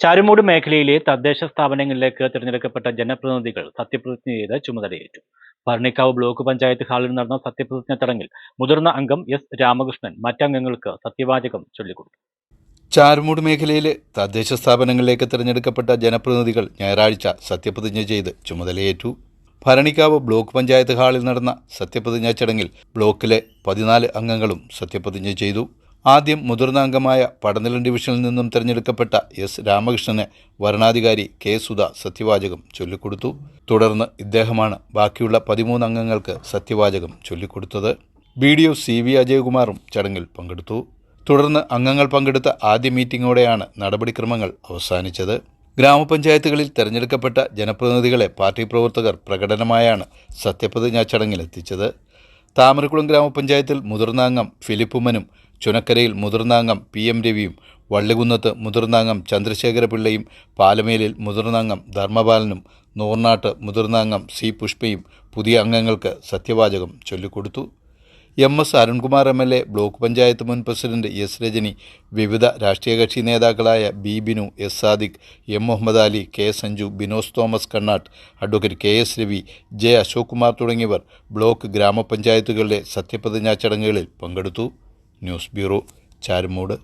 ചാരുമൂട് മേഖലയിലെ തദ്ദേശ സ്ഥാപനങ്ങളിലേക്ക് തിരഞ്ഞെടുക്കപ്പെട്ട ജനപ്രതിനിധികൾ സത്യപ്രതിജ്ഞ ചെയ്ത് ചുമതലയേറ്റു. ഭരണിക്കാവ് ബ്ലോക്ക് പഞ്ചായത്ത് ഹാളിൽ നടന്ന സത്യപ്രതിജ്ഞ ചടങ്ങിൽ മുതിർന്ന അംഗം എസ് രാമകൃഷ്ണൻ മറ്റംഗങ്ങൾക്ക് സത്യവാചകം ചൊല്ലിക്കൊടുത്തു. ചാരുമൂട് മേഖലയിലെ തദ്ദേശ സ്ഥാപനങ്ങളിലേക്ക് തിരഞ്ഞെടുക്കപ്പെട്ട ജനപ്രതിനിധികൾ ഞായറാഴ്ച സത്യപ്രതിജ്ഞ ചെയ്ത് ചുമതലയേറ്റു. ഭരണിക്കാവ് ബ്ലോക്ക് പഞ്ചായത്ത് ഹാളിൽ നടന്ന സത്യപ്രതിജ്ഞാ ചടങ്ങിൽ ബ്ലോക്കിലെ പതിനാല് അംഗങ്ങളും സത്യപ്രതിജ്ഞ ചെയ്തു. ആദ്യം മുതിർന്ന അംഗമായ പടനിലം ഡിവിഷനിൽ നിന്നും തിരഞ്ഞെടുക്കപ്പെട്ട എസ് രാമകൃഷ്ണന് വരണാധികാരി കെ സുധ സത്യവാചകം ചൊല്ലിക്കൊടുത്തു. തുടർന്ന് ഇദ്ദേഹമാണ് ബാക്കിയുള്ള പതിമൂന്ന് അംഗങ്ങൾക്ക് സത്യവാചകം ചൊല്ലിക്കൊടുത്തത്. B D O C V അജയകുമാറും ചടങ്ങിൽ പങ്കെടുത്തു. തുടർന്ന് അംഗങ്ങൾ പങ്കെടുത്ത ആദ്യ മീറ്റിംഗോടെയാണ് നടപടിക്രമങ്ങൾ അവസാനിച്ചത്. ഗ്രാമപഞ്ചായത്തുകളിൽ തെരഞ്ഞെടുക്കപ്പെട്ട ജനപ്രതിനിധികളെ പാർട്ടി പ്രവർത്തകർ പ്രകടനമായാണ് സത്യപ്രതിജ്ഞാ ചടങ്ങിലെത്തിച്ചത്. താമരക്കുളം ഗ്രാമപഞ്ചായത്തിൽ മുതിർന്നാംഗം ഫിലിപ്പുമ്മനും ചുനക്കരയിൽ മുതിർന്നാംഗം പി എം രവിയും വള്ളികുന്നത്ത് മുതിർന്നാംഗം ചന്ദ്രശേഖരപിള്ളയും ചന്ദ്രശേഖര പിള്ളയും പാലമേലിൽ മുതിർന്നാംഗം ധർമ്മപാലനും നൂർനാട്ട് മുതിർന്നാംഗം സി പുഷ്പയും പുതിയ അംഗങ്ങൾക്ക് സത്യവാചകം ചൊല്ലിക്കൊടുത്തു. M S Arunkumar M L A block panchayat മുൻ പ്രസിഡന്റ് എസ് രജനി വിവിധ രാഷ്ട്രീയ കക്ഷി നേതാക്കളായ B Binu S Sadiq M Muhammad Ali K Sanju Binos Thomas Kannattu advocate K S Ravi J Ashok Kumar തുടങ്ങിയവർ ബ്ലോക്ക് ഗ്രാമപഞ്ചായത്തുകളുടെ സത്യപ്രതിജ്ഞാ ചടങ്ങുകളിൽ പങ്കെടുത്തു. News bureau Charummood.